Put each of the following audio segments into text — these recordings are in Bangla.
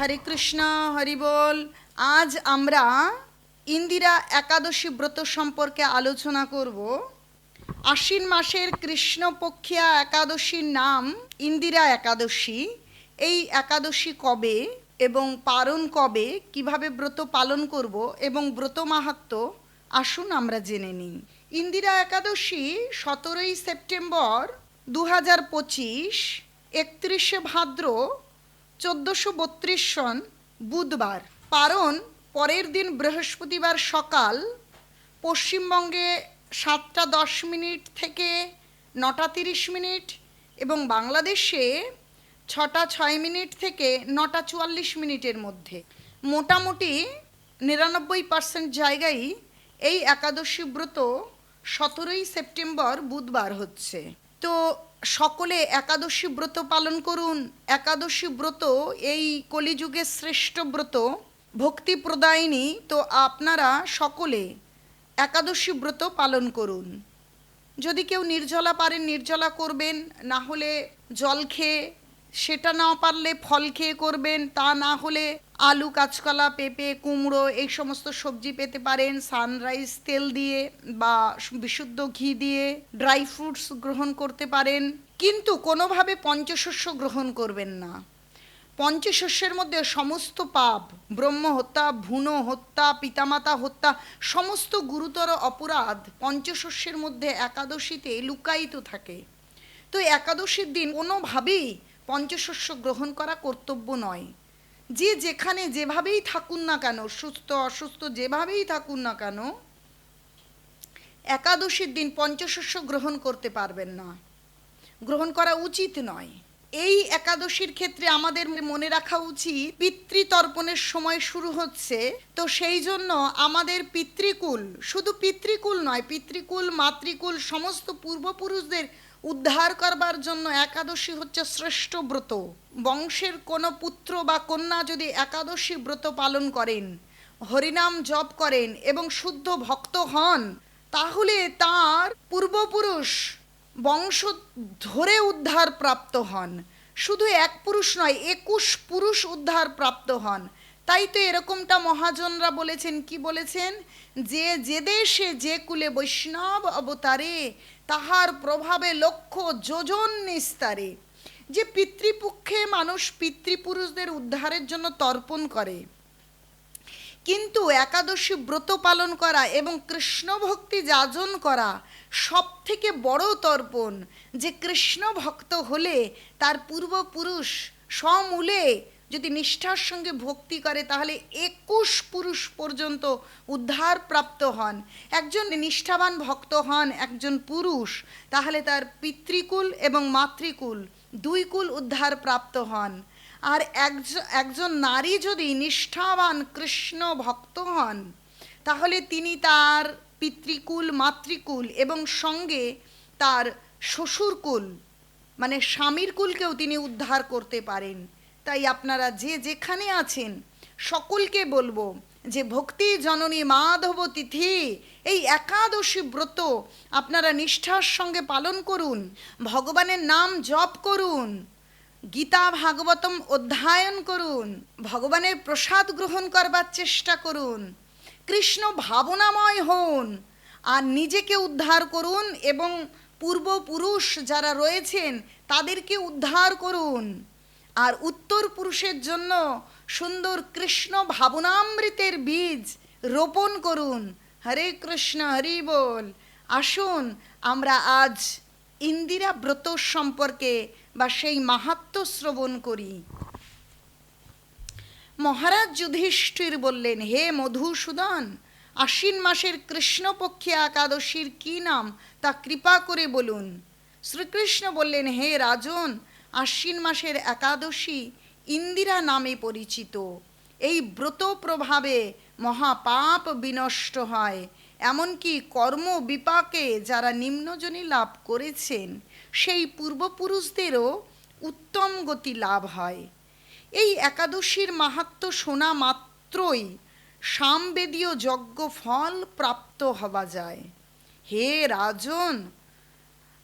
হরে কৃষ্ণ, হরি বল। আজ আমরা ইন্দিরা একাদশী ব্রত সম্পর্কে আলোচনা করব। আশ্বিন মাসের কৃষ্ণপক্ষিয়া একাদশীর নাম ইন্দিরা একাদশী। এই একাদশী কবে এবং পালন কবে, কীভাবে ব্রত পালন করব এবং ব্রত মাহাত্ম, আসুন আমরা জেনে নিই। ইন্দিরা একাদশী সতেরোই সেপ্টেম্বর দু হাজার পঁচিশ, একত্রিশে ভাদ্র চোদ্দোশো বত্রিশ সন বুধবার। কারণ পরের দিন বৃহস্পতিবার সকাল পশ্চিমবঙ্গে সাতটা দশ মিনিট থেকে নটা তিরিশ মিনিট এবং বাংলাদেশে ছটা ছয় মিনিট থেকে নটা চুয়াল্লিশ মিনিটের মধ্যে। মোটামুটি নিরানব্বই পার্সেন্ট জায়গায় এই একাদশী ব্রত সতেরোই সেপ্টেম্বর বুধবার হচ্ছে। তো সকলে একাদশী ব্রত পালন করুন। একাদশী ব্রত, এই কলিযুগের শ্রেষ্ঠ ব্রত, ভক্তি প্রদায়িনী, তো আপনারা সকলে একাদশী ব্রত পালন করুন। যদি কেউ নির্জলা পারেন, নির্জলা করবেন, না হলে জল খেয়ে, সেটা না পারলে ফল খেয়ে করবেন, তা না হলে আলু, কাঁচকলা, পেঁপে, কুমড়ো এই সমস্ত সবজি পেতে পারেন। সানরাইজ তেল দিয়ে বা বিশুদ্ধ ঘি দিয়ে ড্রাই ফ্রুটস গ্রহণ করতে পারেন। কিন্তু কোনোভাবে পঞ্চশস্য গ্রহণ করবেন না। পঞ্চশস্যের মধ্যে সমস্ত পাপ, ব্রহ্ম হত্যা ভুন হত্যা, পিতামাতা হত্যা, সমস্ত গুরুতর অপরাধ পঞ্চশস্যের মধ্যে একাদশীতে লুকায়িত থাকে। তো একাদশীর দিন কোনোভাবেই পঞ্চশস্য গ্রহণ করা কর্তব্য নয়। যে যেখানে যেভাবেই থাকুন না কেন, সুস্থ, অসুস্থ, যেভাবেই থাকুন না কেন, একাদশীর দিন পঞ্চশস্য গ্রহণ করতে পারবেন না। গ্রহণ করা উচিত নয়। এই একাদশীর ক্ষেত্রে আমাদের মনে রাখা উচিত, পিতৃতর্পণের সময় শুরু হচ্ছে, তো সেই জন্য আমাদের পিতৃকুল, শুধু পিতৃকুল নয়, পিতৃকুল, মাতৃকুল, সমস্ত পূর্বপুরুষদের উদ্ধার করবার জন্য একাদশী হচ্ছে শ্রেষ্ঠ ব্রত। বংশের কোনো পুত্র বা কন্যা যদি একাদশী ব্রত পালন করেন, হরিনাম জপ করেন এবং শুদ্ধ ভক্ত হন, তাহলে তার পূর্বপুরুষ বংশ ধরে উদ্ধার প্রাপ্ত হন। শুধু এক পুরুষ নয়, একুশ পুরুষ উদ্ধার প্রাপ্ত হন। তাই তো এরকমটা মহাজনরা বলেছেন, কি বলেছেন? যে যে দেশে যে কুলে বৈষ্ণব অবতারে, তাহার প্রভাবে লক্ষ্য যোজন নিস্তারে। যে পিতৃপক্ষে মানুষ পিতৃপুরুষদের উদ্ধারের জন্য তর্পণ করে। কিন্তু একাদশী ব্রত পালন করা এবং কৃষ্ণ ভক্তি যাজন করা সব থেকে বড় তর্পণ। যে কৃষ্ণ ভক্ত হলে তার পূর্বপুরুষ সমূলে যদি নিষ্ঠার সঙ্গে ভক্তি করে, তাহলে একুশ পুরুষ পর্যন্ত উদ্ধার প্রাপ্ত হন। একজন নিষ্ঠাবান ভক্ত হন, একজন পুরুষ, তাহলে তার পিতৃকুল এবং মাতৃকুল দুই কুল উদ্ধার প্রাপ্ত হন। আর একজন নারী যদি নিষ্ঠাবান কৃষ্ণ ভক্ত হন, তাহলে তিনি তার পিতৃকুল, মাতৃকুল এবং সঙ্গে তার শ্বশুরকুল মানে স্বামীর কুলকেও তিনি উদ্ধার করতে পারেন। তাই আপনারা যে যেখানে আছেন, সকলকে বলব যে ভক্তি জননী মাধব তিথি, এই একাদশী ব্রত আপনারা নিষ্ঠার সঙ্গে পালন করুন, ভগবানের নাম জপ করুন, গীতা ভাগবতম অধ্যয়ন করুন, ভগবানের প্রসাদ গ্রহণ করবার চেষ্টা করুন, কৃষ্ণ ভাবনাময় হন, আর নিজেকে উদ্ধার করুন এবং পূর্বপুরুষ যারা রয়েছেন তাদেরকে উদ্ধার করুন। আর উত্তর পুরুষের জন্য সুন্দর কৃষ্ণ ভাবনামৃতের বীজ রোপণ করুন। হরে কৃষ্ণ, হরি বল। আসুন, আমরা আজ ইন্দিরা ব্রত সম্পর্কে বা সেই মাহাত্ম শ্রবণ করি। মহারাজ যুধিষ্ঠির বললেন, হে মধুসূদন, আশ্বিন মাসের কৃষ্ণপক্ষে একাদশীর কি নাম তা কৃপা করে বলুন। শ্রীকৃষ্ণ বললেন, হে রাজন আশ্বিন মাসের একাদশী ইন্দিরা নামে পরিচিত। এই ব্রত প্রভাবে মহাপাপ বিনষ্ট হয়। এমনকি কর্ম বিপাকে যারা নিম্নজনী লাভ করেছেন, সেই পূর্বপুরুষদেরও উত্তম গতি লাভ হয়। এই একাদশীর মাহাত্ম শোনা মাত্রই সামবেদীয় যজ্ঞ ফল প্রাপ্ত হওয়া যায়। হে রাজন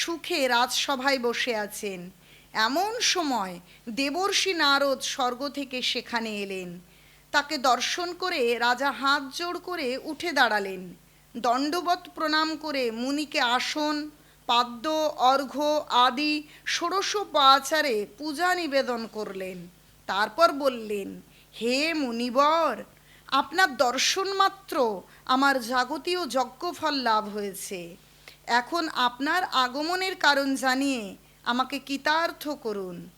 সুখে রাজসভায় বসে আছেন। এমন সময় দেবর্ষি নারদ স্বর্গ থেকে সেখানে এলেন। তাকে দর্শন করে রাজা হাত জোড় করে উঠে দাঁড়ালেন। দণ্ডবত প্রণাম করে মুনিকে আসন, পাদ্য, অর্ঘ্য আদি ষোড়শোপাচারে পূজা নিবেদন করলেন। তারপর বললেন, হে মুনিবর, আপনার দর্শন মাত্র আমার জাগতীয় যজ্ঞফল লাভ হয়েছে। এখন আপনার আগমনের কারণ জানিয়ে আমাকে কৃতার্থ করুন।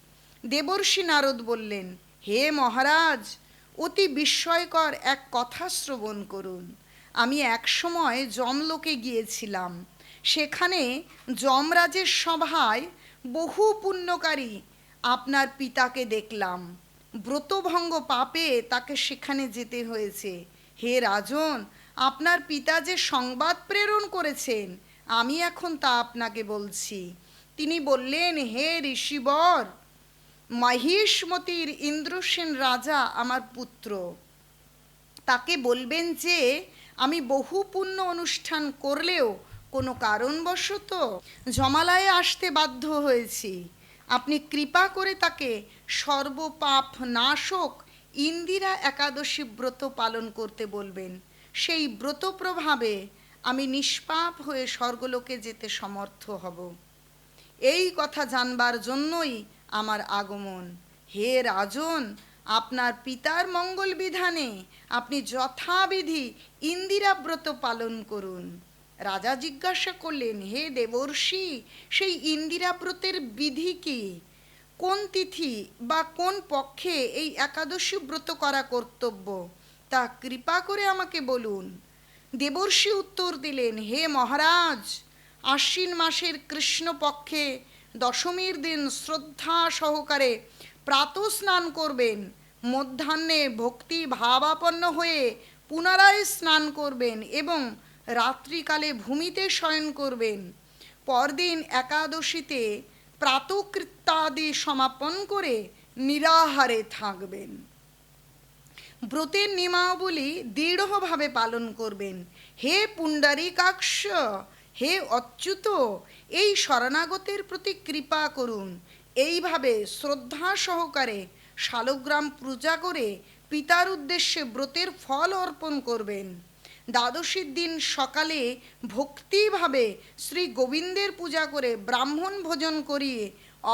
দেবর্ষি নারদ বললেন, হে মহারাজ, অতি বিস্ময়কর এক কথা শ্রবণ করুন। আমি একসময় যমলোকে গিয়েছিলাম। সেখানে যমরাজের সভায় বহু পুণ্যকারী আপনার পিতাকে দেখলাম। ব্রতভঙ্গ পাপে তাকে সেখানে যেতে হয়েছে। হে রাজন, আপনার পিতা যে সংবাদ প্রেরণ করেছেন আমি এখন তা আপনাকে বলছি। তিনি বললেন, হে ঋষিবর, মহিষ্মতির ইন্দ্রসেন রাজা আমার পুত্র। তাকে বলবেন যে, আমি বহু পুণ্য অনুষ্ঠান করলেও কোনো কারণবশত জমালয়ে আসতে বাধ্য হয়েছি। আপনি কৃপা করে তাকে সর্বপাপ নাশক ইন্দিরা একাদশী ব্রত পালন করতে বলবেন। সেই ব্রত প্রভাবে আমি নিষ্পাপ হয়ে স্বর্গলোকে যেতে সমর্থ হব। এই কথা জানবার জন্যই আমার আগমন। হে রাজন, আপনার পিতার মঙ্গল বিধানে আপনি যথাবিধি ইন্দিরা ব্রত পালন করুন। রাজা জিজ্ঞাসা করলেন, হে দেবর্ষি, সেই ইন্দিরা ব্রতের বিধি কি? কোন তিথি বা কোন পক্ষে এই একাদশী ব্রত করা কর্তব্য? তা কৃপা করে আমাকে বলুন। দেবর্ষি উত্তর দিলেন, হে মহারাজ, আশ্বিন মাসের কৃষ্ণপক্ষে দশমীর দিন শ্রদ্ধা সহকারে প্রাত স্নান করবেন। মধ্যাহ্নে ভক্তি ভাবাপন্ন হয়ে পুনরায় স্নান করবেন এবং রাত্রিকালে ভূমিতে শয়ন করবেন। পরদিন একাদশীতে প্রাতকৃত্যাদি সমাপন করে নিরাহারে থাকবেন। ব্রতের নিয়মাবলী দৃঢ়ভাবে পালন করবেন। হে পুণ্ডারিকাক্ষ, হে অচ্যুত, এই শরণাগতের প্রতি কৃপা করুন। এইভাবে শ্রদ্ধা সহকারে শালগ্রাম পূজা করে পিতার উদ্দেশ্যে ব্রতের ফল অর্পণ করবেন। দ্বাদশীর দিন সকালে ভক্তিভাবে শ্রী গোবিন্দের পূজা করে ব্রাহ্মণ ভোজন করিয়ে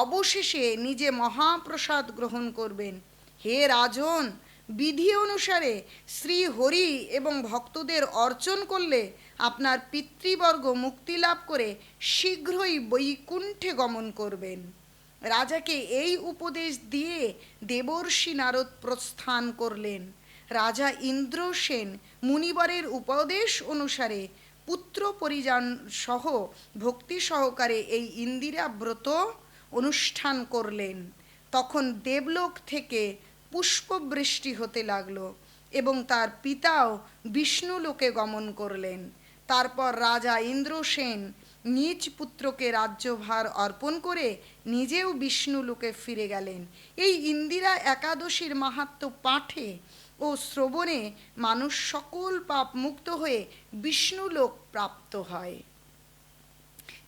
অবশেষে নিজে মহাপ্রসাদ গ্রহণ করবেন। হে রাজন বিধি অনুসারে শ্রী হরি এবং ভক্তদের অর্চন করলে আপনার পিতৃবর্গ মুক্তি লাভ করে শীঘ্রই বৈকুণ্ঠে গমন করবেন। রাজাকে এই উপদেশ দিয়ে দেবর্ষি নারদ প্রস্থান করলেন। রাজা ইন্দ্রসেন মুনিবরের উপদেশ অনুসারে পুত্র পরিজন সহ ভক্তি সহকারে এই ইন্দিরা ব্রত অনুষ্ঠান করলেন। তখন দেবলোক থেকে পুষ্পবৃষ্টি হতে লাগল এবং তার পিতাও বিষ্ণু লোকে গমন করলেন। তারপর রাজা ইন্দ্রসেন নিজ পুত্রকে রাজ্যভার অর্পণ করে নিজেও বিষ্ণু লোকে ফিরে গেলেন। এই ইন্দিরা একাদশীর মাহাত্ম পাঠে ও শ্রবণে মানুষ সকল পাপ মুক্ত হয়ে বিষ্ণুলোক প্রাপ্ত হয়।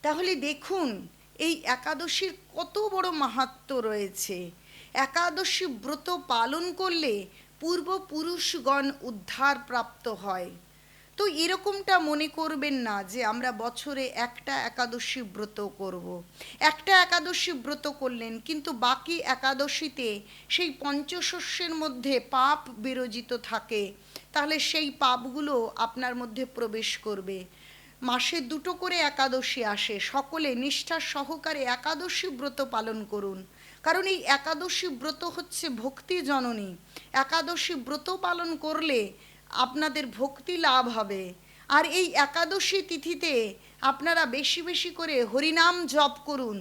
তাহলে দেখুন, এই একাদশীর কত বড় মাহাত্ম রয়েছে। একাদশী ব্রত পালন করলে পূর্বপুরুষগণ উদ্ধার প্রাপ্ত হয়। তো এরকমটা মনে করবেন না যে আমরা বছরে একটা একাদশী ব্রত করব। একটা একাদশী ব্রত করলেন, কিন্তু বাকি একাদশীতে সেই পঞ্চশস্যের মধ্যে পাপ বিরজিত থাকে, তাহলে সেই পাপগুলো আপনার মধ্যে প্রবেশ করবে। মাসে দুটো করে একাদশী আসে, সকলে নিষ্ঠা সহকারে একাদশী ব্রত পালন করুন। কারণ এই একাদশী ব্রত হচ্ছে ভক্তি জননী। একাদশী ব্রত পালন করলে আপনাদের ভক্তি লাভ হবে। আর এই একাদশী তিথিতে আপনারা বেশি বেশি করে হরিনাম জপ করুন।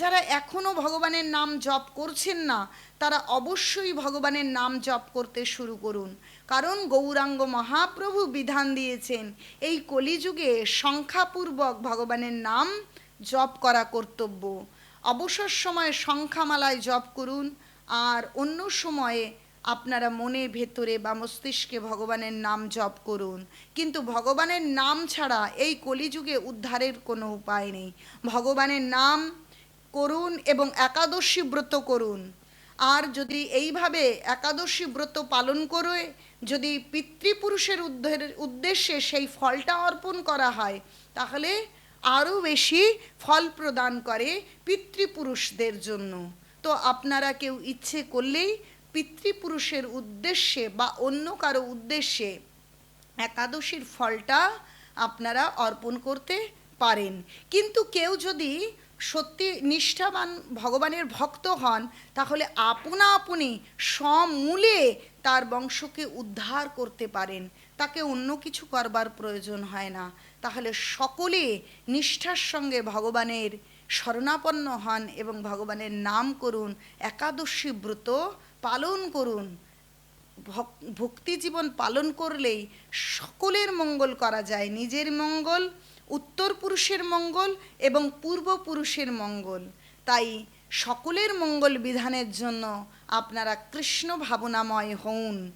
যারা এখনও ভগবানের নাম জপ করছেন না, তারা অবশ্যই ভগবানের নাম জপ করতে শুরু করুন। কারণ গৌরাঙ্গ মহাপ্রভু বিধান দিয়েছেন, এই কলিযুগে সংখ্যাপূর্বক ভগবানের নাম জপ করা কর্তব্য। অবসর সময়ে সংখ্যামালায় জপ করুন, আর অন্য সময়ে আপনারা মনের ভেতরে বা মস্তিষ্কে ভগবানের নাম জপ করুন। কিন্তু ভগবানের নাম ছাড়া এই কলিযুগে উদ্ধারের কোনো উপায় নেই। ভগবানের নাম করুন এবং একাদশী ব্রত করুন। আর যদি এইভাবে একাদশী ব্রত পালন করে, যদি পিতৃপুরুষের উদ্দেশ্যে সেই ফলটা অর্পণ করা হয়, তাহলে আরও বেশি ফল প্রদান করে পিতৃপুরুষদের জন্য। তো আপনারা কেউ ইচ্ছে করলেই পিতৃপুরুষের উদ্দেশ্যে বা অন্য কারও উদ্দেশ্যে একাদশীর ফলটা আপনারা অর্পণ করতে পারেন। কিন্তু কেউ যদি সত্যি নিষ্ঠাবান ভগবানের ভক্ত হন, তাহলে আপনা আপনি সমূলে তার বংশকে উদ্ধার করতে পারেন। তাকে অন্য কিছু করবার প্রয়োজন হয় না। তাহলে সকলে নিষ্ঠার সঙ্গে ভগবানের শরণাপন্ন হন এবং ভগবানের নাম করুন, একাদশী ব্রত পালন করুন। ভক- ভক্তি জীবন পালন করলেই সকলের মঙ্গল করা যায়, নিজের মঙ্গল, উত্তর পুরুষের মঙ্গল এবং পূর্বপুরুষের মঙ্গল। তাই সকলের মঙ্গল বিধানের জন্য আপনারা কৃষ্ণ ভাবনাময় হন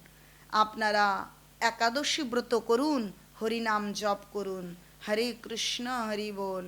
আপনারা একাদশী ব্রত করুন হরিনাম জপ করুন। হরে কৃষ্ণ হরি বল।